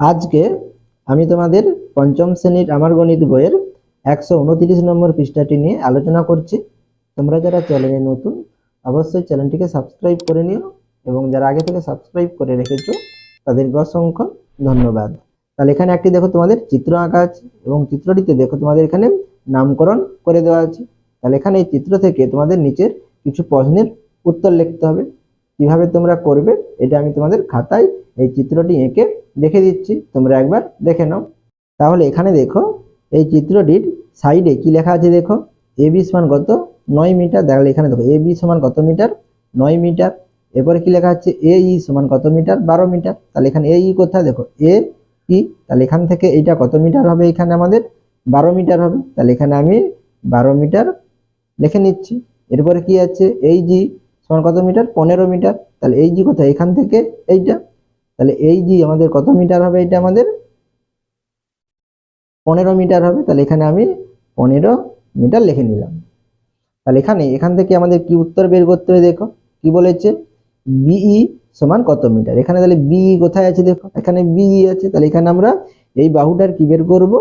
আজকে আমি তোমাদের পঞ্চম শ্রেণির আমার গণিত বইয়ের একশো উনত্রিশ নম্বর পৃষ্ঠাটি নিয়ে আলোচনা করছি। তোমরা যারা চ্যানেলে নতুন, অবশ্যই চ্যানেলটিকে সাবস্ক্রাইব করে নিও এবং যারা আগে থেকে সাবস্ক্রাইব করে রেখেছো, তাদেরকে অসংখ্য ধন্যবাদ। তাহলে এখানে একটি দেখো তোমাদের চিত্র আঁকা আছে এবং চিত্রটিতে দেখো তোমাদের এখানে নামকরণ করে দেওয়া আছে। তাহলে এখানে এই চিত্র থেকে তোমাদের নিচের কিছু প্রশ্নের উত্তর লিখতে হবে। কীভাবে তোমরা করবে, এটা আমি তোমাদের খাতায় এই চিত্রটি এঁকে দেখে দিচ্ছি। তোমরা একবার দেখে নাও। তাহলে এখানে দেখো, এই চিত্রটির সাইডে কি লেখা আছে দেখো? এ বি সমান কত? নয় মিটার। তাহলে এখানে দেখো, এ বি সমান কত মিটার? নয় মিটার। এরপরে কি লেখা আছে? এ ই সমান কত মিটার? বারো মিটার। তাহলে এখানে এ ই কোথায়? দেখো, এ ই। তাহলে এখান থেকে এইটা কত মিটার হবে এখানে আমাদের? বারো মিটার হবে। তাহলে এখানে আমি বারো মিটার লিখে নিচ্ছি। এরপরে কি আছে? এই জি সমান কত মিটার? পনেরো মিটার। তাহলে এই জি কোথায়? এখান থেকে এইটা। তাহলে এই জি আমাদের কত মিটার হবে এটা আমাদের? পনেরো মিটার হবে। তাহলে এখানে আমি পনেরো মিটার লিখে নিলাম। তাহলে এখানে, এখান থেকে আমাদের কি উত্তর বের করতে হবে দেখো? কি বলেছে? বিই সমান কত মিটার? এখানে তাহলে বিই কোথায় আছে দেখো? এখানে বিই আছে। তাহলে এখানে আমরা এই বাহুটার কি বের করব?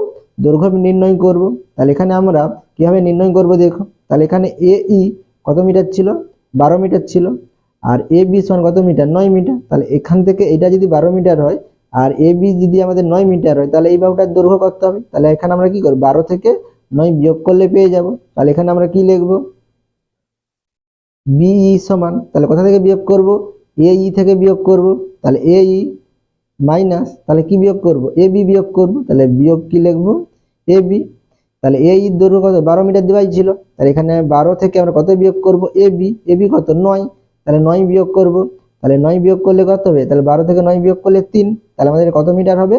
দৈর্ঘ্য নির্ণয় করব। তাহলে এখানে আমরা কীভাবে নির্ণয় করব দেখো? তাহলে এখানে এ ই কত মিটার ছিল? বারো মিটার ছিল। আর এ বি সমান কত মিটার? নয় মিটার। তাহলে এখান থেকে এটা যদি বারো মিটার হয়, আর এ বি যদি আমাদের নয় মিটার হয়, তাহলে এই বাহুটার দৈর্ঘ্য কত হবে? তাহলে এখানে আমরা কি করব? বারো থেকে নয় বিয়োগ করলে পেয়ে যাব। তাহলে এখানে আমরা কি লিখব? বিই সমান, তাহলে কোথা থেকে বিয়োগ করব? এ ই থেকে বিয়োগ করব। তাহলে এ ই মাইনাস তাহলে কি বিয়োগ করব? এ বি বিয়োগ করব। তাহলে বিয়োগ কি লিখব? এ বি তাহলে এ ই দৈর্ঘ্য কত? বারো মিটার দেওয়াই ছিল। তাহলে এখানে বারো থেকে আমরা কত বিয়োগ করব? এ বি এ বি কত? নয়। তাহলে নয় বিয়োগ করব। তাহলে নয় বিয়োগ করলে কত হবে? তাহলে বারো থেকে নয় বিয়োগ করলে তিন। তাহলে আমাদের কত মিটার হবে?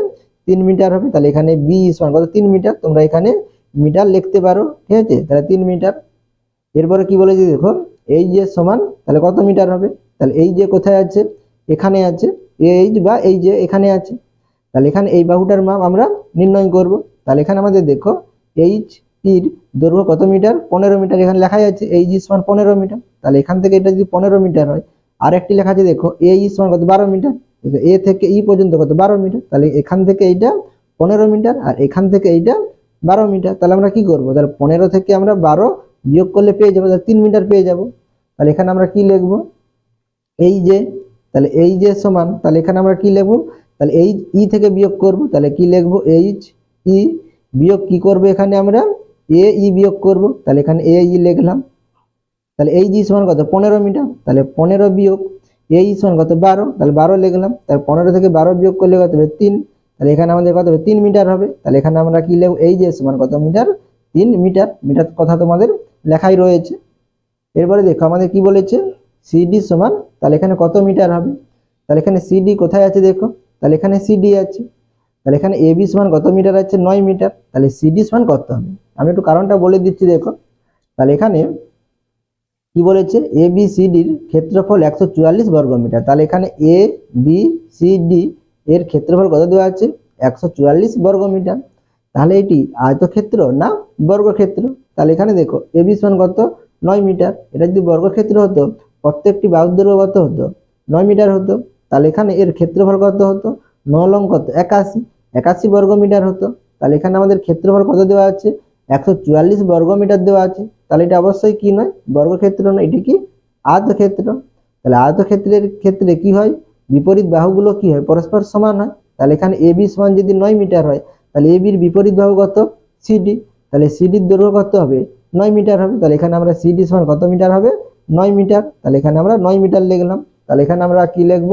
তিন মিটার হবে। তাহলে এখানে বি সমান কত? তিন মিটার। তোমরা এখানে মিটার লিখতে পারো। ঠিক আছে? তাহলে তিন মিটার। এরপরে কি বলেছি দেখো? এই যে সমান, তাহলে কত মিটার হবে? তাহলে এই যে কোথায় আছে? এখানে আছে। এইচ বা এই যে এখানে আছে। তাহলে এখানে এই বাহুটার মাপ আমরা নির্ণয় করব। তাহলে এখানে আমাদের দেখো এইচ ইর দৈর্ঘ্য কত মিটার? পনেরো মিটার। এখানে লেখা যাচ্ছে এইচ ই সমান পনেরো মিটার। তাহলে এখান থেকে এটা যদি পনেরো মিটার হয় আর একটি লেখা আছে, দেখো এ ই সমান কত বারো মিটার। এ থেকে ই পর্যন্ত কত? বারো মিটার। তাহলে এখান থেকে এইটা পনেরো মিটার আর এখান থেকে এইটা বারো মিটার। তাহলে আমরা কি করব? তাহলে পনেরো থেকে আমরা বারো বিয়োগ করলে পেয়ে যাব, তাহলে তিন মিটার পেয়ে যাব। তাহলে এখানে আমরা কি লিখব? এই যে, তাহলে এই যে সমান, তাহলে এখানে আমরা কি লিখব? তাহলে এই ই থেকে বিয়োগ করব। তাহলে কি লিখব? এইচ ই বিয়োগ কি করব এখানে আমরা? এ ই বিয়োগ করব, তাহলে এখানে এ ই লিখলাম। তাহলে এই জি সমান কত? পনেরো মিটার। তাহলে পনেরো বিয়োগ এই সমান কত? বারো। তাহলে বারো লিখলাম। তাহলে পনেরো থেকে বারো বিয়োগ করলে কত হবে? তিন। তাহলে এখানে আমাদের কত হবে? তিন মিটার হবে। তাহলে এখানে আমরা কি লিখব? এই যে সমান কত মিটার? তিন মিটার। মিটার কথা তোমাদের লেখাই রয়েছে। এরপরে দেখো, আমাদের কি বলেছে? সিডি সমান, তাহলে এখানে কত মিটার হবে? তাহলে এখানে সিডি কোথায় আছে দেখো? তাহলে এখানে সিডি আছে। তাহলে এখানে এ বি সমান কত মিটার আছে? নয় মিটার। তাহলে সিডি সমান কত হবে? আমি একটু কারণটা বলে দিচ্ছি দেখো তাহলে এখানে কি বলেছে? এ বি সি ডির ক্ষেত্রফল একশো চুয়াল্লিশ বর্গ মিটার। তাহলে এখানে এ বি সি ডি এর ক্ষেত্রফল কত দেওয়া আছে? একশো চুয়াল্লিশ বর্গ মিটার। তাহলে এটি আয়তক্ষেত্র না বর্গক্ষেত্র? তাহলে এখানে দেখো এ বি সমান কত? নয় মিটার। এটা যদি বর্গক্ষেত্র হতো, প্রত্যেকটি বাহুর কত হতো? নয় মিটার হতো। তাহলে এখানে এর ক্ষেত্রফল কত হতো? ন লং কত? একাশি। একাশি বর্গ মিটার হতো। তাহলে এখানে আমাদের ক্ষেত্রফল কত দেওয়া আছে? একশো চুয়াল্লিশ বর্গ মিটার দেওয়া আছে। তাহলে এটা অবশ্যই কি নয়? বর্গক্ষেত্র নয়। এটি কি? আয়তক্ষেত্র। তাহলে আয়তক্ষেত্রের ক্ষেত্রে কি হয়? বিপরীত বাহুগুলো কি হয়? পরস্পর সমান হয়। তাহলে এখানে এ বি সমান যদি নয় মিটার হয়, তাহলে এ বির বিপরীত বাহু কত? সিডি তাহলে সিডির দৈর্ঘ্য কত হবে? নয় মিটার হবে। তাহলে এখানে আমরা সিডি সমান কত মিটার হবে? নয় মিটার। তাহলে এখানে আমরা নয় মিটার লিখলাম। তাহলে এখানে আমরা কি লিখব?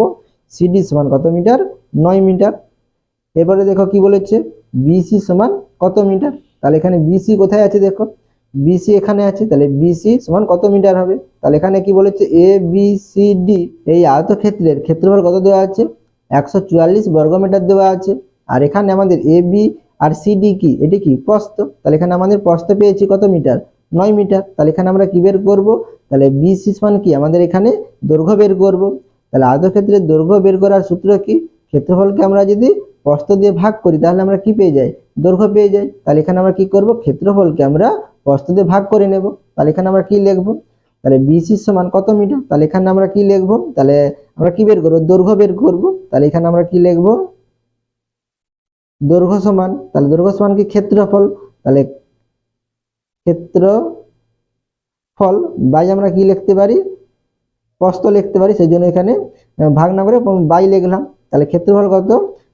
সিডি সমান কত মিটার? নয় মিটার। এবারে দেখো কি বলেছে? বিসি সমান কত মিটার? তাহলে এখানে বিসি কোথায় আছে দেখো? বিসি এখানে আছে, তাহলে বিসি সমান কত মিটার হবে? তাহলে এখানে কি বলেছে? এ বি সি ডি এই আয়তক্ষেত্রের ক্ষেত্রফল কত দেওয়া আছে? একশো চুয়াল্লিশ বর্গমিটার দেওয়া আছে। আর এখানে আমাদের এ বি আর সি ডি কি? এটি কি? প্রস্ত তাহলে এখানে আমাদের প্রস্ত পেয়েছি কত মিটার? নয় মিটার। তাহলে এখানে আমরা কি বের করব? তাহলে বিসি সমান কি? আমাদের এখানে দৈর্ঘ্য বের করব। তাহলে আয়তক্ষেত্রের দৈর্ঘ্য বের করার সূত্র কি? ক্ষেত্রফলকে আমরা যদি প্রস্থ দিয়ে ভাগ করি, তাহলে আমরা কি পেয়ে যাই? দৈর্ঘ্য পেয়ে যাই। তাহলে এখানে আমরা কি করব? ক্ষেত্রফলকে আমরা প্রস্থ দিয়ে ভাগ করে নেব। তাহলে এখানে আমরা কি লিখব? তাহলে বিসি সমান কত মিটার? তাহলে এখানে আমরা কি লিখব? তাহলে আমরা কি বের করব? দৈর্ঘ্য বের করব। তাহলে এখানে আমরা কি লিখব? দৈর্ঘ্য সমান, তাহলে দৈর্ঘ্য সমান কি ক্ষেত্রফল? তাহলে ক্ষেত্র ফল বাই আমরা কি লিখতে পারি? প্রস্থ লিখতে পারি, সেই জন্য এখানে ভাগ না করে বাই লিখলাম। তাহলে ক্ষেত্রফল কত?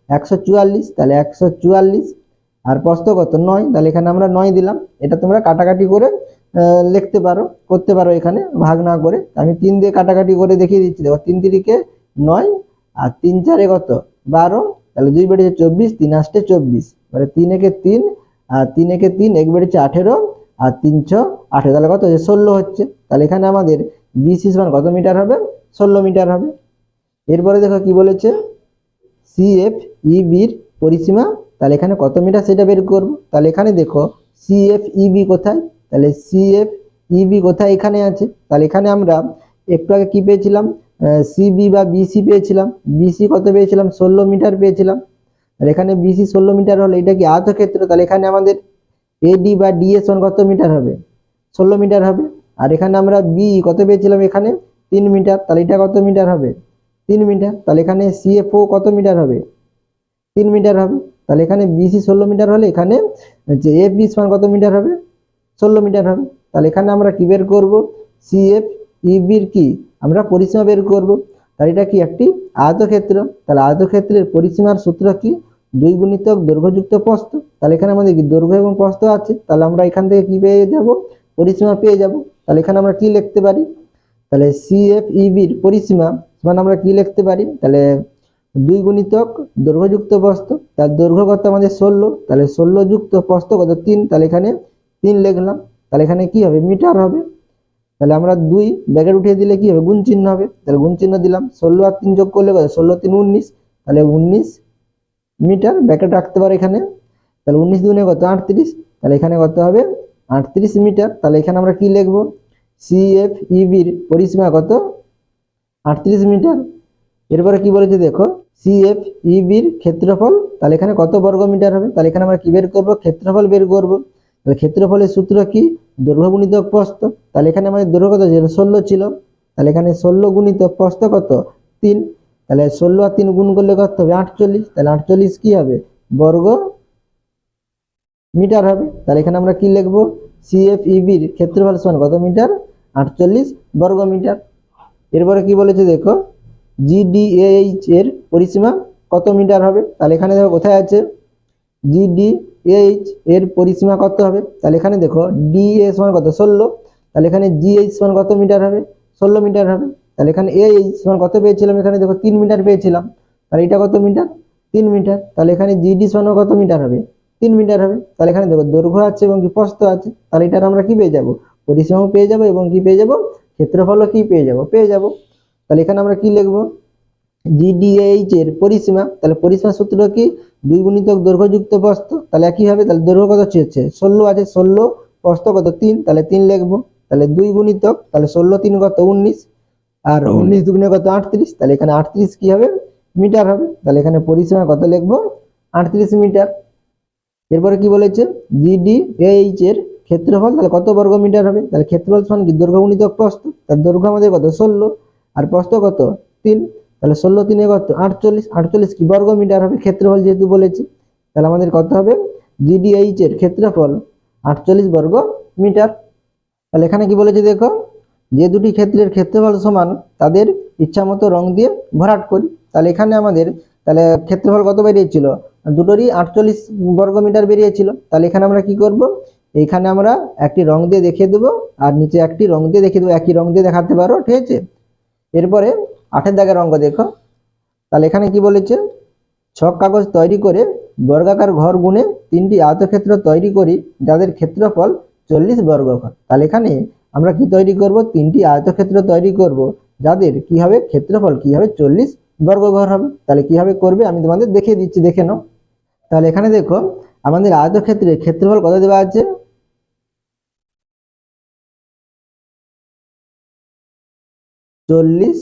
একশো চুয়াল্লিশ, তাহলে একশো চুয়াল্লিশ। আর প্রস্থ কত? নয়। তাহলে এখানে আমরা নয় দিলাম। এটা তোমরা কাটাকাটি করে লিখতে পারো, করতে পারো এখানে, ভাগ না করে। আমি তিন দিয়ে কাটাকাটি করে দেখিয়ে দিচ্ছি। দেখো, তিন তিরিকে নয় আর তিন চারে কত? বারো। তাহলে দুই বেড়েছে চব্বিশ, তিন আসতে চব্বিশ। মানে তিন একে তিন আর তিন একে তিন, এক বেড়েছে আঠেরো আর তিনশো আঠেরো। তাহলে কত হচ্ছে? ষোলো হচ্ছে। তাহলে এখানে আমাদের বিসি সমান কত মিটার হবে? ষোলো মিটার হবে। এরপরে দেখো কি বলেছে? সিএফ ইবির পরিসীমা, তাহলে এখানে কত মিটার সেটা বের করব? তাহলে এখানে দেখো সিএফ ইবি কোথায়? তাহলে সিএফ ইবি কোথায় এখানে আছে? তাহলে এখানে আমরা একটু আগে কী পেয়েছিলাম? সিবি বা বিসি পেয়েছিলাম। বিসি কত পেয়েছিলাম? ষোলো মিটার পেয়েছিলাম। তাহলে এখানে বিসি ষোলো মিটার হলে এটা কি আয়তক্ষেত্র? তাহলে এখানে আমাদের এডি বা ডিএসন কত মিটার হবে? ষোলো মিটার হবে। আর এখানে আমরা বি কত পেয়েছিলাম এখানে? তিন মিটার। তাহলে এটা কত মিটার হবে? তিন মিটার, তাহলে এখানে সিএফও কত মিটার হবে? তিন মিটার হবে, তাহলে এখানে বিসি ষোলো মিটার হলে এখানে যে এফ বি সমান কত মিটার হবে? ষোলো মিটার হবে। তাহলে এখানে আমরা কি বের করব? সিএফ ইবির কি? আমরা পরিসীমা বের করব। তাহলে এটা কি একটি আয়তক্ষেত্র? তাহলে আয়তক্ষেত্রের পরিসীমার সূত্র কি? দুই গুণিতক দৈর্ঘ্যযুক্ত প্রস্থ তাহলে এখানে আমাদের কি দৈর্ঘ্য এবং প্রস্থ আছে? তাহলে আমরা এখান থেকে কি পেয়ে যাব? পরিসীমা পেয়ে যাব। তাহলে এখানে আমরা কি লিখতে পারি? তাহলে সিএফ ইবির পরিসীমা সমান আমরা কি লিখতে পারি? তাহলে দুই গুণিতক দৈর্ঘ্যযুক্ত প্রস্থ তার দৈর্ঘ্য কত আমাদের ষোলো? তাহলে ষোলো যুক্ত প্রস্থ কত? তিন। তাহলে এখানে তিন লিখলাম। তাহলে এখানে কি হবে? মিটার হবে। তাহলে আমরা দুই ব্যাকেট উঠিয়ে দিলে কি হবে? গুণ চিহ্ন হবে। তাহলে গুণ চিহ্ন দিলাম। ষোলো আর তিন যোগ করলে কত? ষোলো তিন উনিশ। তাহলে উনিশ মিটার ব্যাকেট রাখতে পারে এখানে। তাহলে উনিশ দুনে কত? আটত্রিশ। তাহলে এখানে কত হবে? আটত্রিশ মিটার। তাহলে এখানে আমরা কি লিখব? সিএফ ইবির পরিসীমা কত? আটত্রিশ মিটার। এরপরে কি বলেছে দেখো সিএফ ইবির ক্ষেত্রফল, তাহলে এখানে কত বর্গ মিটার হবে? তাহলে এখানে আমরা কি বের করব? ক্ষেত্রফল বের করব। তাহলে ক্ষেত্রফলের সূত্র কি? দৈর্ঘ্য গুণিত প্রস্থ। তাহলে এখানে আমাদের দৈর্ঘ্য কত ছিল? ষোলো ছিল। তাহলে এখানে ষোলো গুণিত প্রস্থ কত? তিন। তাহলে ষোলো আর তিন গুণ করলে কত হবে? আটচল্লিশ। তাহলে আটচল্লিশ কি হবে? বর্গ মিটার হবে। তাহলে এখানে আমরা কি লিখব? সিএফ ইবির ক্ষেত্রফল সমান কত মিটার? আটচল্লিশ বর্গ মিটার। এরপরে কি বলেছে দেখো? জিডিএইচ এর পরিসীমা কত মিটার হবে? তাহলে এখানে দেখো কোথায় আছে? জিডিএইচ এর পরিসীমা কত হবে? তাহলে এখানে দেখো ডিএ সমান কত? ষোলো। তাহলে এখানে জিএইচ সমান কত মিটার হবে? ষোলো মিটার হবে। তাহলে এখানে এইচ সমান কত পেয়েছিলাম? এখানে দেখো তিন মিটার পেয়েছিলাম। তাহলে এটা কত মিটার? তিন মিটার। তাহলে এখানে জিডি সমান কত মিটার হবে? তিন মিটার হবে। তাহলে এখানে দেখো দৈর্ঘ্য আছে এবং কি প্রস্থ আছে। তাহলে এটার আমরা কি পেয়ে যাব? পরিসীমাও পেয়ে যাব এবং কি পেয়ে যাব? ক্ষেত্রফলও কি পেয়ে যাব? পেয়ে যাব। তাহলে এখানে আমরা কি লিখব? জিডিএইচ এর পরিসীমা। তাহলে পরিসীমা সূত্র কি? দুই গুণিতক দৈর্ঘ্যযুক্ত প্রস্থ তাহলে একই হবে তাহলে দৈর্ঘ্য কত চেয়েছে ষোলো আছে ষোলো প্রস্থ কত? তিন। তাহলে তিন লিখব। তাহলে দুই গুণিতক তাহলে ষোলো তিন কত? উনিশ। আর উনিশ। দুগুণে কত? আটত্রিশ। তাহলে এখানে আটত্রিশ কি হবে? মিটার হবে। তাহলে এখানে পরিসীমা কত লিখব? আটত্রিশ মিটার। এরপরে কি বলেছে? জিডিএইচ এর ক্ষেত্রফল, তাহলে কত বর্গ মিটার হবে? তাহলে ক্ষেত্রফল সমান কি? দৈর্ঘ্য গুণিতক প্রস্থ। তার দৈর্ঘ্য আমাদের কত? ষোলো। আর প্রস্থ কত? তিন। তাহলে ষোলো তিনে কত? আটচল্লিশ। আটচল্লিশ কি বর্গ মিটার হবে? ক্ষেত্রফল যেহেতু বলেছি, তাহলে আমাদের কত হবে? জিডিএইচ এর ক্ষেত্রফল আটচল্লিশ বর্গ মিটার। তাহলে এখানে কি বলেছে দেখো? যে দুটি ক্ষেত্রের ক্ষেত্রফল সমান, তাদের ইচ্ছা মতো রং দিয়ে ভরাট করি। তাহলে এখানে আমাদের, তাহলে ক্ষেত্রফল কত বেরিয়েছিল? দুটোরই আটচল্লিশ বর্গ মিটার বেরিয়েছিল। তাহলে এখানে আমরা কি করব? এইখানে আমরা একটি রং দিয়ে দেখিয়ে দেবো, আর নিচে একটি রং দিয়ে দেখিয়ে দেবো, একই রং দিয়ে দেখাতে পারো, ঠিক আছে? এরপরে আঠের দাগের অঙ্ক দেখো। তাহলে এখানে কি বলেছে? ছক কাগজ তৈরি করে বর্গাকার ঘর গুণে তিনটি আয়তক্ষেত্র তৈরি করি, যাদের ক্ষেত্রফল চল্লিশ বর্গঘর তাহলে এখানে আমরা কি তৈরি করব? তিনটি আয়তক্ষেত্র তৈরি করব, যাদের কি হবে? ক্ষেত্রফল কি হবে? চল্লিশ বর্গঘর হবে। তাহলে কীভাবে করবে? আমি তোমাদের দেখিয়ে দিচ্ছি, দেখে নাও। তাহলে এখানে দেখো, আমাদের আয়তক্ষেত্রে ক্ষেত্রফল কত দেওয়া আছে? চল্লিশ।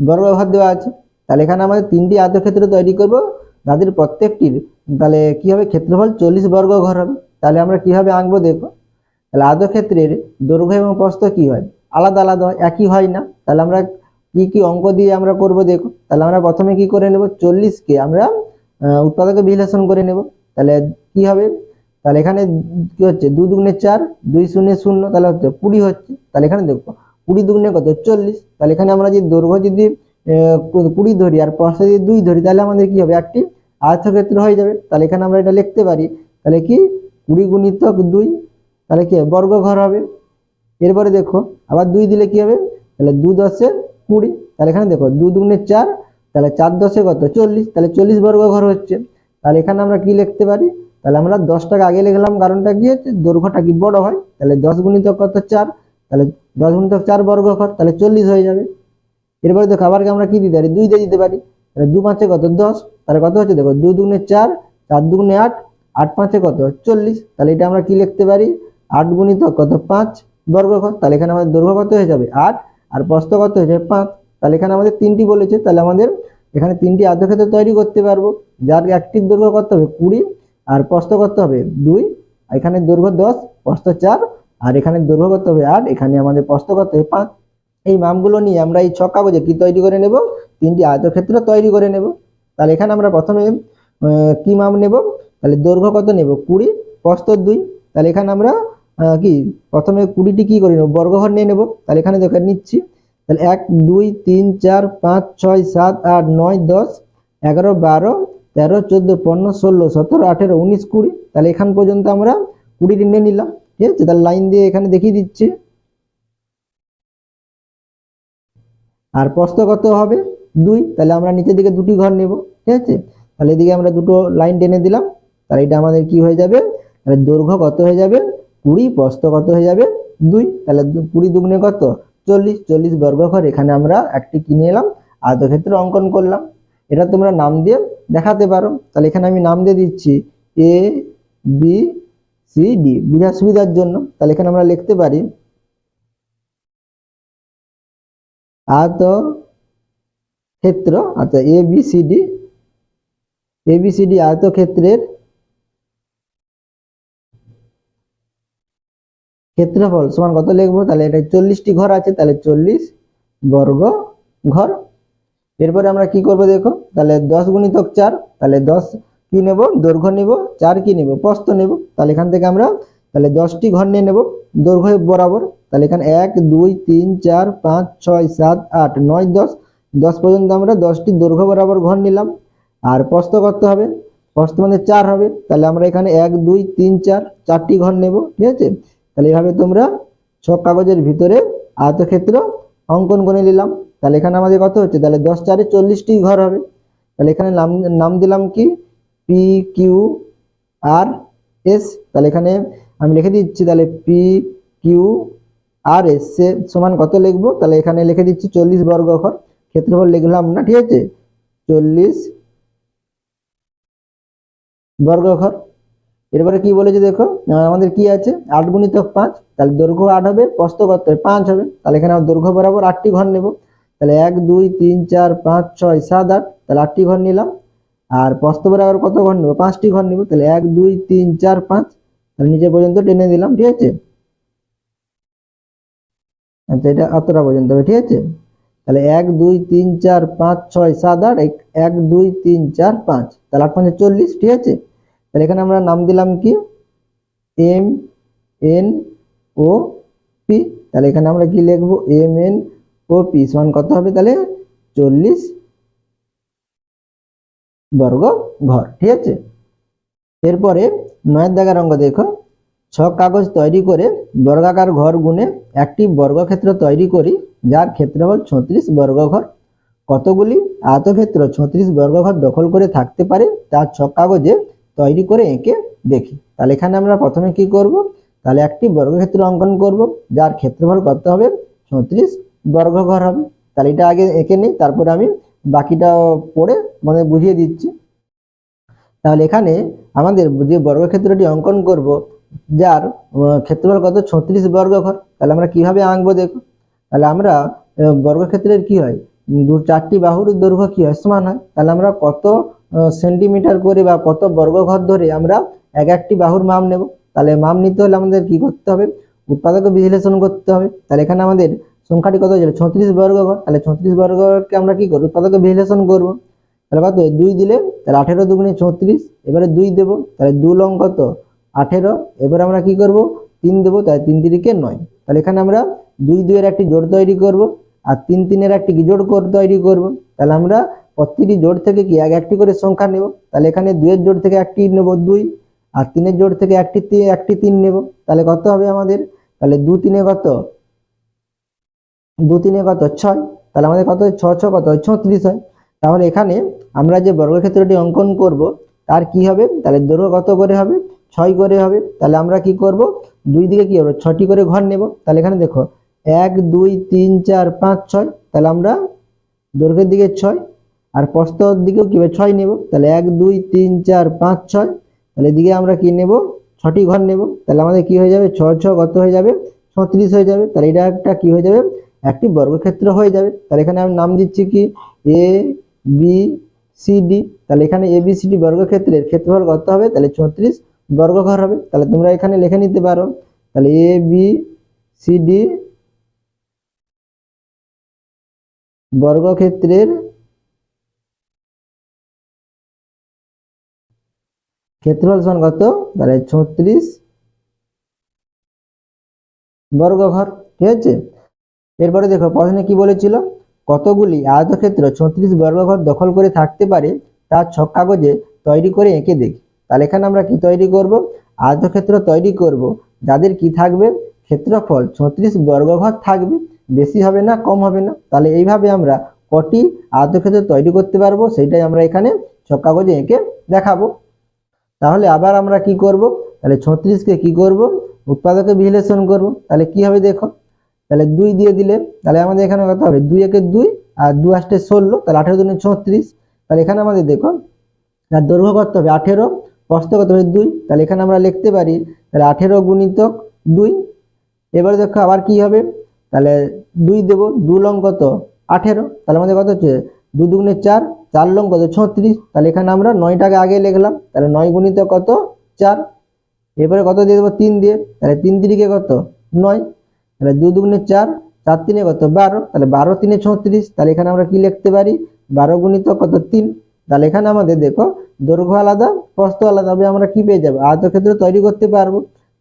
বর্গঘর দেওয়া আছে। তাহলে এখানে আমাদের তিনটি আয়তক্ষেত্র তৈরি করব। যাদের প্রত্যেকটির, তাহলে কি হবে? ক্ষেত্রফল চল্লিশ বর্গ ঘর হবে। তাহলে আমরা কীভাবে আঁকবো দেখো? তাহলে আয়তক্ষেত্রের দৈর্ঘ্য এবং প্রস্থ কি হয়? আলাদা আলাদা, একই হয় না। তাহলে আমরা কি কি অঙ্ক দিয়ে আমরা করব দেখো? তাহলে আমরা প্রথমে কি করে নেব? চল্লিশকে আমরা উৎপাদকে বিশ্লেষণ করে নেব। তাহলে কি হবে? তাহলে এখানে কি হচ্ছে? দু দুগুণে চার, দুই শূন্য শূন্য, তাহলে হচ্ছে কুড়ি হচ্ছে। তাহলে এখানে দেখো, কুড়ি দুগুণে কত? চল্লিশ। তাহলে এখানে আমরা যদি দৈর্ঘ্য যদি কুড়ি ধরি আর পাশে যদি দুই ধরি, তাহলে আমাদের কি হবে? একটি আয়তক্ষেত্র হয়ে যাবে। তাহলে এখানে আমরা এটা লিখতে পারি। তাহলে কি? কুড়ি গুণিতক দুই, তাহলে কি হবে? বর্গ ঘর হবে। এরপরে দেখো, আবার দুই দিলে কি হবে? তাহলে দু দশে কুড়ি। তাহলে এখানে দেখো, দু দুগুণে চার, তাহলে চার দশে কত? চল্লিশ। তাহলে চল্লিশ বর্গ ঘর হচ্ছে। তাহলে এখানে আমরা কি লিখতে পারি? তাহলে আমরা দশ টাকা আগে লিখলাম, কারণটা কি হচ্ছে? দৈর্ঘ্যটা কি বড় হয়? তাহলে দশ গুণিতক কত? চার। তাহলে দশ গুণিতক চার বর্গ ঘর তাহলে চল্লিশ হয়ে যাবে। এরপরে দেখো আবার কি আমরা কি দিতে পারি? দুই দিয়ে দিতে পারি। তাহলে দু পাঁচে কত? দশ। তাহলে কত হচ্ছে? দেখো, দু দুগুণে চার চার দুগুণে আট আট পাঁচে কত? চল্লিশ। তাহলে এটা আমরা কি লিখতে পারি? আট গুণিতক কত? পাঁচ বর্গঘর তাহলে এখানে আমাদের দৈর্ঘ্য কত হয়ে যাবে? আট। আর প্রস্থ কত হয়ে যাবে? পাঁচ। তাহলে এখানে আমাদের তিনটি বলেছে। তাহলে আমাদের এখানে তিনটি আয়তক্ষেত্র তৈরি করতে পারব। যার একটির দৈর্ঘ্য কত হবে? কুড়ি। আর প্রস্থ করতে হবে দুই, এখানে দৈর্ঘ্য দশ, প্রস্থ চার, আর এখানে দৈর্ঘ্য করতে হবে আট, এখানে আমাদের প্রস্থ করতে হবে পাঁচ। এই মামগুলো নিয়ে আমরা এই ছক কাগজে কি তৈরি করে নেব? তিনটি আয়তক্ষেত্র তৈরি করে নেব। তাহলে এখানে আমরা প্রথমে কি মাপ নেব? তাহলে দৈর্ঘ্য কত নেব? কুড়ি, প্রস্থ দুই। তাহলে এখানে আমরা কি, প্রথমে কুড়িটি কি করে নেব? বর্গঘর নিয়ে নেব। তাহলে এখানে দেখে, নিচ্ছি। তাহলে এক, দুই, তিন, চার, পাঁচ, ছয়, সাত, আট, নয়, দশ, এগারো, বারো তেরো, চোদ্দ, পনেরো, ষোলো, সতেরো, আঠেরো, উনিশ, কুড়ি। তাহলে এখান পর্যন্ত আমরা কুড়িটি নিয়ে নিলাম। ঠিক আছে? তাহলে লাইন দিয়ে এখানে দেখিয়ে দিচ্ছি। আর প্রস্থ কত হবে? দুই। তাহলে আমরা নিচের দিকে দুটি ঘর নেব। ঠিক আছে? তাহলে এদিকে আমরা দুটো লাইন টেনে দিলাম। তাহলে এটা আমাদের কি হয়ে যাবে? তাহলে দৈর্ঘ্য কত হয়ে যাবে? কুড়ি। প্রস্থ কত হয়ে যাবে? দুই। তাহলে কুড়ি দুগুণে কত? চল্লিশ। চল্লিশ বর্গ ঘর এখানে আমরা একটি কিনে এলাম? আয়তক্ষেত্র অঙ্কন করলাম। এটা তোমরা নাম দিয়ে দেখাতে পারো। তাহলে এখানে আমি নাম দিয়ে দিচ্ছি এ বি সি ডি বোঝার সুবিধার জন্য। তাহলে এখানে আমরা লিখতে পারি আয়ত ক্ষেত্র আচ্ছা A B C D A B C D আয়ত ক্ষেত্রের ক্ষেত্রফল সমান কত লিখব? তাহলে এটা চল্লিশটি ঘর আছে, তাহলে চল্লিশ বর্গ ঘর এরপরে আমরা কি করব দেখো? তাহলে দশ গুণিতক চার, তাহলে দশ কি নেব? দৈর্ঘ্য নেব। চার কি নেব? প্রস্থ নেব। তাহলে এখান থেকে আমরা, তাহলে দশটি ঘর নিয়ে নেব দৈর্ঘ্য বরাবর। তাহলে এখানে এক, দুই, তিন, চার, পাঁচ, ছয়, সাত, আট, নয়, দশ। দশ পর্যন্ত আমরা দশটি দৈর্ঘ্য বরাবর ঘর নিলাম। আর প্রস্থ করতে হবে। প্রস্থ মানে চার হবে। তাহলে আমরা এখানে এক, দুই, তিন, চার, চারটি ঘর নেব। ঠিক আছে? তাহলে এইভাবে তোমরা ছক কাগজের ভিতরে আয়তক্ষেত্র অঙ্কন করে নিলাম। তাহলে এখানে আমাদের কত হচ্ছে? তাহলে দশ চারে চল্লিশটি ঘর হবে। তাহলে এখানে নাম নাম দিলাম কি? পি কিউ আর এস তাহলে এখানে আমি লিখে দিচ্ছি, তাহলে পি কিউ আর এস সমান কত লিখব? তাহলে এখানে লিখে দিচ্ছি চল্লিশ বর্গ ঘর। ক্ষেত্রফল লিখলাম না, ঠিক আছে? চল্লিশ বর্গ ঘর। এরপরে কি বলেছে দেখো? আমাদের কি আছে? আট গুণিতক পাঁচ। তাহলে দৈর্ঘ্য আট হবে, প্রস্থ কত? হবে পাঁচ হবে। তাহলে এখানে দৈর্ঘ্য বরাবর আটটি ঘর নেব। তাহলে এক, দুই, তিন, চার, পাঁচ, ছয়, সাত, আট, তাহলে আটটি ঘর নিলাম। আর প্রস্থ আবার কত ঘর নেব? পাঁচটি ঘর নেব। তাহলে এক, দুই, তিন, চার, পাঁচ, তাহলে নিচে পর্যন্ত টেনে দিলাম, ঠিক আছে? আচ্ছা এটা অতটা পর্যন্ত হবে, ঠিক আছে? তাহলে এক, দুই, তিন, চার, পাঁচ, ছয়, সাত, আট এক, দুই, তিন, চার, পাঁচ, তাহলে আট, পাঁচে চল্লিশ, ঠিক আছে? তাহলে এখানে আমরা নাম দিলাম কি? এম, এন, ও, পি, তাহলে এখানে আমরা কি লিখব? এম, এন ও পি সমান কত হবে তাহলে? চল্লিশ বর্গ ঘর, ঠিক আছে? এরপরে নয়ের দাগার অঙ্ক দেখো। ছক কাগজ তৈরি করে বর্গাকার ঘর গুনে একটি বর্গক্ষেত্র তৈরি করি, যার ক্ষেত্রফল ছত্রিশ বর্গঘর কতগুলি আয়তক্ষেত্র ছত্রিশ বর্গঘর দখল করে থাকতে পারে তার ছক কাগজে তৈরি করে এঁকে দেখি। তাহলে এখানে আমরা প্রথমে কি করব? তাহলে একটি বর্গক্ষেত্র অঙ্কন করব, যার ক্ষেত্রফল কত হবে? ছত্রিশ বর্গঘর হবে তাহলে এটা আগে এঁকে নিই, তারপরে আমি বাকিটা পড়ে মানে বুঝিয়ে দিচ্ছি। তাহলে এখানে আমাদের যে বর্গক্ষেত্রটি অঙ্কন করব, যার ক্ষেত্রফল কত? ছত্রিশ বর্গঘর। তাহলে আমরা কীভাবে আঁকবো দেখো? তাহলে আমরা বর্গক্ষেত্রের কি হয়? দু, চারটি বাহুর দৈর্ঘ্য কি হয়? সমান হয়। তাহলে আমরা কত সেন্টিমিটার করে বা কত বর্গঘর ধরে আমরা এক একটি বাহুর মাপ নেব? তাহলে মাপ নিতে হলে আমাদের কি করতে হবে? উৎপাদক বিশ্লেষণ করতে হবে। তাহলে এখানে আমাদের সংখ্যাটি কত হয়েছিল ছত্রিশ বর্গ ঘর। তাহলে ছত্রিশ বর্গ ঘরকে আমরা কি করব? তাদেরকে বিশ্লেষণ করব। তাহলে কত? দুই দিলে তাহলে আঠেরো দুগুণে ছত্রিশ, এবারে দুই দেবো। তাহলে দু লং কত? আঠেরো। এবারে আমরা কি করব? তিন দেবো, তাহলে তিন তিরিকে নয়। তাহলে এখানে আমরা দুই দুইয়ের একটি জোড় তৈরি করব, আর তিন তিনের একটি জোড় তৈরি করব। তাহলে আমরা প্রতিটি জোড় থেকে কি এক একটি করে সংখ্যা নেব। তাহলে এখানে দুইয়ের জোড় থেকে একটি নেব দুই, আর তিনের জোড় থেকে একটি একটি তিন নেব। তাহলে কত হবে আমাদের? তাহলে দু তিনে কত? দু তিনে কত? ছয়। তাহলে আমাদের কত? ছ ছ কত? ছত্রিশ হয়। তাহলে এখানে আমরা যে বর্গক্ষেত্রটি অঙ্কন করব, তার কি হবে? তাহলে দৈর্ঘ্য কত করে হবে? ছয় করে হবে। তাহলে আমরা কি করব? দুই দিকে কি হবে ছটি করে ঘর নেব। তাহলে এখানে দেখো, এক, দুই, তিন, চার, পাঁচ, ছয়। তাহলে আমরা দৈর্ঘ্যের দিকে ছয় আর প্রস্তর দিকেও কি হবে? ছয় নেব। তাহলে এক, দুই, তিন, চার, পাঁচ, ছয়। তাহলে এদিকে আমরা কি নেব? ছটি ঘর নেব। তাহলে আমাদের কি হয়ে যাবে? ছ ছ কত হয়ে যাবে? ছত্রিশ হয়ে যাবে। তাহলে এটা একটা কি হয়ে যাবে? একটি বর্গক্ষেত্র হয়ে যাবে। তাহলে এখানে আমি নাম দিচ্ছি কি? এ বি সি ডি তাহলে এখানে এ বি সি ডি বর্গক্ষেত্রের ক্ষেত্রফল কত হবে? তাহলে ছত্রিশ বর্গঘর হবে। তাহলে তোমরা এখানে লিখে নিতে পারো। তাহলে এ বি সি ডি বর্গক্ষেত্রের ক্ষেত্রফল সমান কত? তাহলে ছত্রিশ বর্গঘর ঠিক আছে? এরপরে দেখো, প্রশ্নে কি বলেছিল? কতগুলি আয়তক্ষেত্র ছত্রিশ বর্গঘর দখল করে থাকতে পারে তা ছক কাগজে তৈরি করে এঁকে দেখি। তাহলে এখানে আমরা কি তৈরি করব? আয়তক্ষেত্র তৈরি করব। যাদের কি থাকবে? ক্ষেত্রফল ছত্রিশ বর্গঘর থাকবে। বেশি হবে না, কম হবে না। তাহলে এইভাবে আমরা কটি আয়তক্ষেত্র তৈরি করতে পারব সেটাই আমরা এখানে ছক কাগজে এঁকে দেখাবো। তাহলে আবার আমরা কি করব? তাহলে ছত্রিশকে কি করব? উৎপাদকে বিশ্লেষণ করব। তাহলে কি হবে দেখো? তাহলে দুই দিয়ে দিলে, তাহলে আমাদের এখানে কত হবে দুই একের দুই আর দু আষ্টে ষোলো, তাহলে আঠেরো দুনে ছত্রিশ। তাহলে এখানে আমাদের দেখো আর দৈর্ঘ্য কত হবে? আঠেরো, প্রস্থ কত হবে? দুই। তাহলে এখানে আমরা লিখতে পারি, তাহলে আঠেরো গুণিতক দুই। এবারে দেখো আবার কি হবে? তাহলে দুই দেবো, দু লং কত? আঠেরো। তাহলে আমাদের কত হচ্ছে? দু দুগুণে চার চার লং কত? ছত্রিশ। তাহলে এখানে আমরা নয়টাকে আগে লিখলাম, তাহলে নয় গুণিত কত? চার। এবারে কত দিয়ে দেবো? তিন দিয়ে। তাহলে তিন তিরিকে কত? নয়। তাহলে দু দুগুণে চার চার তিনে কত? বারো। তাহলে বারো তিনে ছত্রিশ তাহলে এখানে আমরা কি লিখতে পারি? বারো গুণিত কত? তিন। তাহলে এখানে আমাদের দেখো দৈর্ঘ্য আলাদা প্রস্ত আলাদা হবে আমরা কি পেয়ে যাব? আয়তক্ষেত্র তৈরি করতে পারব।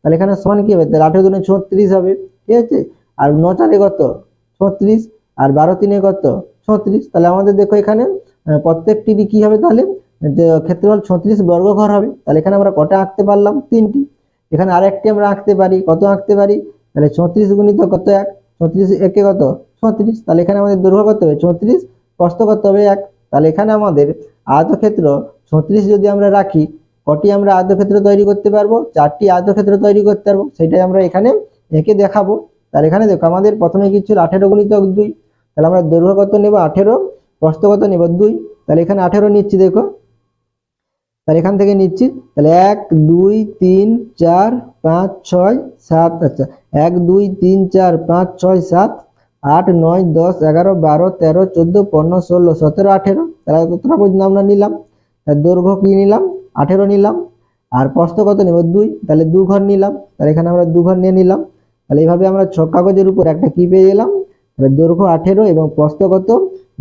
তাহলে এখানে সমান কি হবে? তাহলে আঠেরো দুনে ছত্রিশ হবে। ঠিক আছে? আর ন চারে কত? ছত্রিশ। আর বারো তিনে কত? ছত্রিশ। তাহলে আমাদের দেখো এখানে আহ, প্রত্যেকটিরই কি হবে তাহলে? ক্ষেত্রফল ছত্রিশ বর্গঘর হবে। তাহলে এখানে আমরা কটা আঁকতে পারলাম? তিনটি। এখানে আরেকটি আমরা আঁকতে পারি। কত আঁকতে পারি? তাহলে ছত্রিশ গুণিত কত এক? ছত্রিশ একে কত? ছত্রিশ। তাহলে এখানে আমাদের দৈর্ঘ্য কত হবে। ছত্রিশ প্রস্থ কত হবে এক। তাহলে এখানে আমাদের আয়তক্ষেত্র ছত্রিশ যদি আমরা রাখি, কটি আমরা আয়তক্ষেত্র তৈরি করতে পারব? চারটি আয়তক্ষেত্র তৈরি করতে পারব। সেটাই আমরা এখানে এঁকে দেখাবো। তাহলে এখানে দেখো আমাদের প্রথমে কি ছিল? আঠেরো গুণিতক দুই। তাহলে আমরা দৈর্ঘ্য কত নেব? আঠেরো। প্রস্থ কত নেব? দুই। তাহলে এখানে আঠেরো নিচ্ছি, দেখো। তাহলে এখান থেকে নিচ্ছি। তাহলে এক, দুই, তিন, চার, পাঁচ, ছয়, সাত আচ্ছা এক, দুই, তিন, চার, পাঁচ, ছয়, সাত, আট, নয়, দশ, এগারো, বারো, তেরো, চোদ্দ, পনেরো, ষোলো, সতেরো, আঠেরো। তাহলে কতটা পর্যন্ত আমরা নিলাম? দৈর্ঘ্য কি নিলাম? আঠেরো নিলাম। আর প্রস্থ কত নেব? দুই। তাহলে দু ঘর নিলাম। তাহলে এখানে আমরা দু ঘর নিয়ে নিলাম। তাহলে এইভাবে আমরা ছ কাগজের উপর একটা কি পেয়ে গেলাম? তাহলে দৈর্ঘ্য আঠেরো এবং প্রস্থ কত?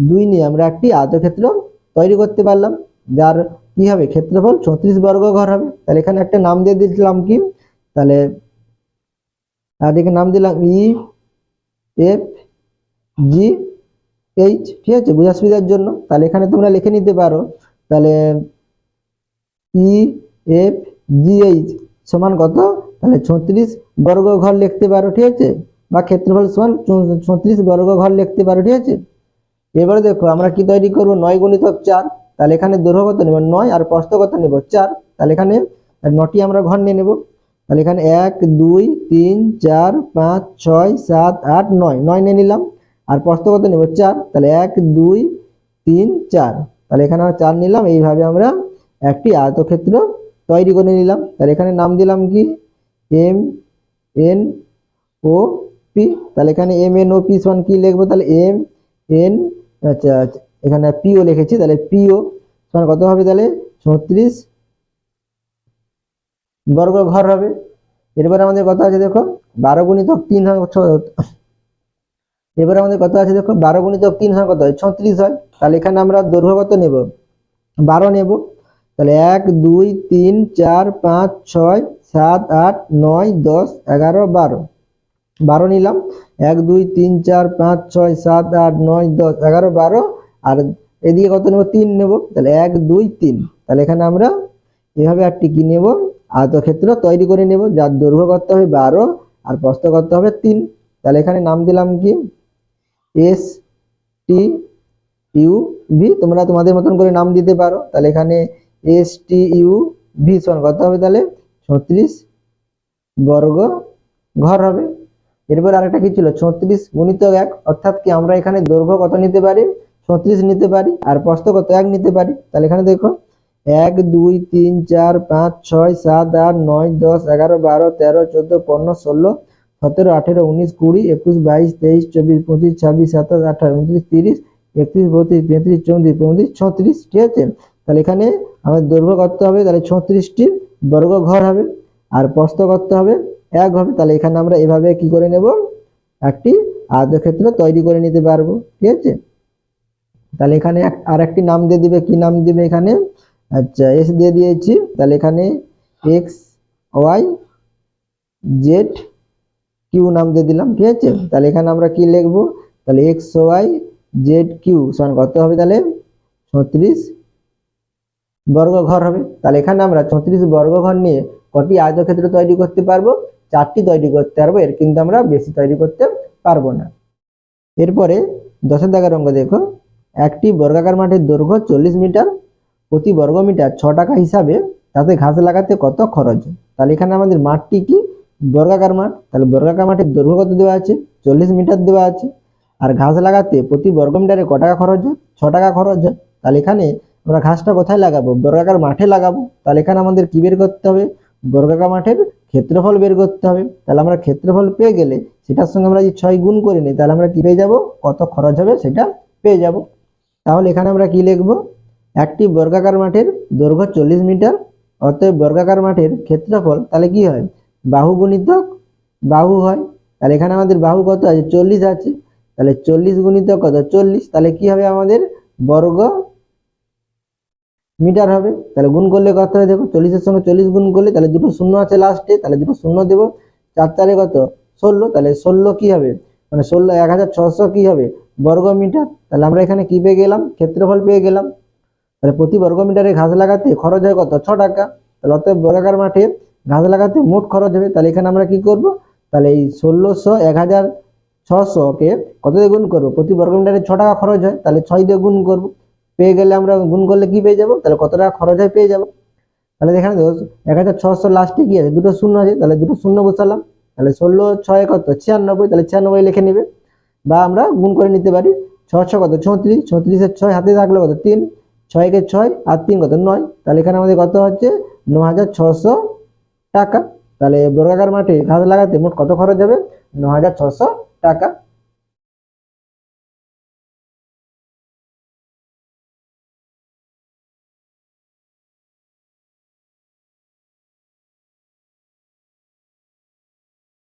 দুই নিয়ে আমরা একটি আয়তক্ষেত্র তৈরি করতে পারলাম। যার কি হবে? ক্ষেত্রফল চৌত্রিশ বর্গ ঘর হবে। তাহলে এখানে একটা নাম দিয়ে দিলাম কি? তাহলে এখানে নাম দিলাম ই এফ জি এইচ ঠিক আছে? বোঝা সুবিধার জন্য। তাহলে এখানে তোমরা লিখে নিতে পারো। তাহলে ই এফ জি এইচ সমান কত? তাহলে ছত্রিশ বর্গ ঘর লিখতে পারো, ঠিক আছে? বা ক্ষেত্রফল সমান ছত্রিশ বর্গ ঘর লিখতে পারো, ঠিক আছে? এবারে দেখো, আমরা কি তৈরি করব? নয় গুণিতক চার। তাহলে এখানে দৈর্ঘ্য কত নেব নয় আর প্রস্থ কত নেব চার। তাহলে এখানে নটি আমরা ঘর নিয়ে নেব। তাহলে এখানে এক দুই তিন চার পাঁচ ছয় সাত আট নয়। নয় নিয়ে নিলাম। আর প্রস্থ কত নেব চার। তাহলে এক দুই তিন চার। তাহলে এখানে আমরা চার নিলাম। এইভাবে আমরা একটি আয়তক্ষেত্র তৈরি করে নিলাম। তাহলে এখানে নাম দিলাম কি? M N O P. তাহলে এখানে এম এন ও পি সমান কি লিখব? তাহলে এম এন আচ্ছা আচ্ছা, এখানে পিও লিখেছি, তাহলে পিও সমান কত হবে তাহলে? ছত্রিশ বর্গ ঘর হবে। এরপরে আমাদের কথা আছে দেখো, বারো গুণিতক তিন হয় এবার আমাদের কথা আছে দেখো, বারো গুণিতক তিন সমান কত হয়? ছত্রিশ হয়। তাহলে এখানে আমরা দৈর্ঘ্য কত নেব? বারো নেব। তাহলে এক, দুই, তিন, চার, পাঁচ, ছয়, সাত, আট, নয়, দশ, এগারো, বারো। বারো নিলাম। এক, দুই, তিন, চার, পাঁচ, ছয়, সাত, আট, নয়, দশ, এগারো, বারো। আর এদিকে কত নেব? তিন নেব। তাহলে এক, দুই, তিন। তাহলে এখানে আমরা এভাবে একটি কি নেব? আয়তক্ষেত্র তৈরি করে নেব, যার দৈর্ঘ্য করতে হবে? বারো। আর প্রস্থ করতে হবে? তিন। তাহলে এখানে নাম দিলাম কি? এস টি ইউ ভি তোমরা তোমাদের মতন করে নাম দিতে পারো। তাহলে এখানে এস টি ইউ ভি সমান কত হবে তাহলে? ছত্রিশ বর্গ ঘর হবে। এরপর আরেকটা কি ছিল? ছত্রিশ গুণিত এক। অর্থাৎ কি আমরা এখানে দৈর্ঘ্য কত নিতে পারি? ছত্রিশ নিতে পারি আর প্রস্থ কত এক নিতে পারি। তাহলে এখানে দেখো, এক, দুই, তিন, চার, পাঁচ, ছয়, সাত, আট, নয়, দশ, এগারো, বারো, তেরো, চোদ্দ, পনেরো, ষোলো, সতেরো, আঠেরো, উনিশ, কুড়ি, একুশ, বাইশ, তেইশ, চব্বিশ, পঁচিশ, ছাব্বিশ, সাতাশ, আঠাশ, উনত্রিশ, তিরিশ, একত্রিশ, বত্রিশ, তেত্রিশ, চৌত্রিশ, পঁয়ত্রিশ, ছত্রিশ, ঠিক আছে? তাহলে এখানে আমাদের দৈর্ঘ্য করতে হবে? তাহলে ছত্রিশটি বর্গ ঘর হবে আর প্রস্থ করতে হবে? এক হবে। তাহলে এখানে আমরা এভাবে কি করে নেব? একটি আয়তক্ষেত্র তৈরি করে নিতে পারব, ঠিক আছে? তাহলে এখানে আর একটি নাম দিয়ে দিবে। কি নাম দিবে এখানে? আচ্ছা এস দিয়ে দিয়েছি। তাহলে এখানে এক্স ওয়াই জেড কিউ নাম দিয়ে দিলাম, ঠিক আছে? তাহলে এখানে আমরা কি লিখব? তাহলে এক্স ওয়াই জেড কিউ সমান কত হবে তাহলে ছত্রিশ বর্গ ঘর হবে। তাহলে এখানে আমরা ছত্রিশ বর্গ ঘর নিয়ে কটি আয়তক্ষেত্র তৈরি করতে পারব? চারটি তৈরি করতে পারব। এর কিন্তু আমরা বেশি তৈরি করতে পারব না। এরপরে দশের দাগের অঙ্ক দেখো। একটি বর্গাকার মাঠের দৈর্ঘ্য চল্লিশ মিটার, প্রতি বর্গ মিটার ছ টাকা হিসাবে। তাতে ঘাস লাগাতে কত খরচ? তাহলে এখানে আমাদের মাঠটি কি? বর্গাকার মাঠ। তাহলে বর্গাকার মাঠের দৈর্ঘ্য কত দেওয়া আছে? চল্লিশ মিটার দেওয়া আছে। আর ঘাস লাগাতে প্রতি বর্গ মিটারে ক টাকা খরচ হয়? ছ টাকা খরচ হয়। তাহলে এখানে আমরা ঘাসটা কোথায় লাগাবো? বর্গাকার মাঠে লাগাবো। তাহলে এখানে আমাদের কি বের করতে হবে? বর্গাকার মাঠের ক্ষেত্রফল বের করতে হবে। তাহলে আমরা ক্ষেত্রফল পেয়ে গেলে সেটার সঙ্গে আমরা যদি ছয় গুণ করে নিই, তাহলে আমরা কি পেয়ে যাব? কত খরচ হবে সেটা পেয়ে যাব। তাহলে এখানে আমরা কি লিখব? একটি বর্গাকার মাঠের দৈর্ঘ্য চল্লিশ মিটার, অতএব বর্গাকার মাঠের ক্ষেত্রফল তাহলে কি হয়? বাহু গুণিতক বাহু হয়। তাহলে এখানে আমাদের বাহু কত আছে? চল্লিশ আছে। তাহলে চল্লিশ গুণিতক কত? চল্লিশ। তাহলে কি হবে আমাদের? বর্গ মিটার হবে। তাহলে গুণ করলে কত হয় দেখো? চল্লিশের সঙ্গে চল্লিশ গুণ করলে তাহলে দুটো শূন্য আছে লাস্টে তাহলে দুটো শূন্য দেবো। চার তারে কত? ষোলো। তাহলে ষোলো কি হবে? মানে ষোলো এক হাজার ছশো কি হবে? বর্গ মিটার তাহলে আমরা এখানে কি পেয়ে গেলাম? ক্ষেত্রফল পেয়ে গেলাম। তাহলে প্রতি বর্গ মিটারে ঘাস লাগাতে খরচ হয় কত? ছ টাকা। তাহলে অতএব বর্গাকার মাঠে ঘাস লাগাতে মোট খরচ হবে। তাহলে এখানে আমরা কি করব? তাহলে এই ষোলোশো এক হাজার ছশোকে কত দিয়ে গুণ করব? প্রতি বর্গ মিটারে ছ টাকা খরচ হয়। তাহলে ছয় দিয়ে গুণ করব। পেয়ে গেলে আমরা গুণ করলে কি পেয়ে যাব? তাহলে কত টাকা খরচ হয়? পেয়ে যাব। তাহলে এখানে এক হাজার ছশো লাস্টে কি আছে? দুটো শূন্য আছে। তাহলে দুটো শূন্য বসালাম। তাহলে ষোলো ছয় কত? ছিয়ানব্বই। তাহলে ছিয়ানব্বই লিখে নেবে। বা আমরা গুণ করে নিতে পারি। ছশো কত? ছত্রিশ। ছত্রিশের ছয় হাতে থাকলে কত? তিন। ছয়কে ছয় আর তিন কত? নয়। তাহলে এখানে আমাদের কত হচ্ছে? ন হাজার ছশো টাকা। তাহলে বর্গাকার মাঠে ঘাস লাগাতে মোট কত খরচ যাবে ন হাজার ছশো টাকা।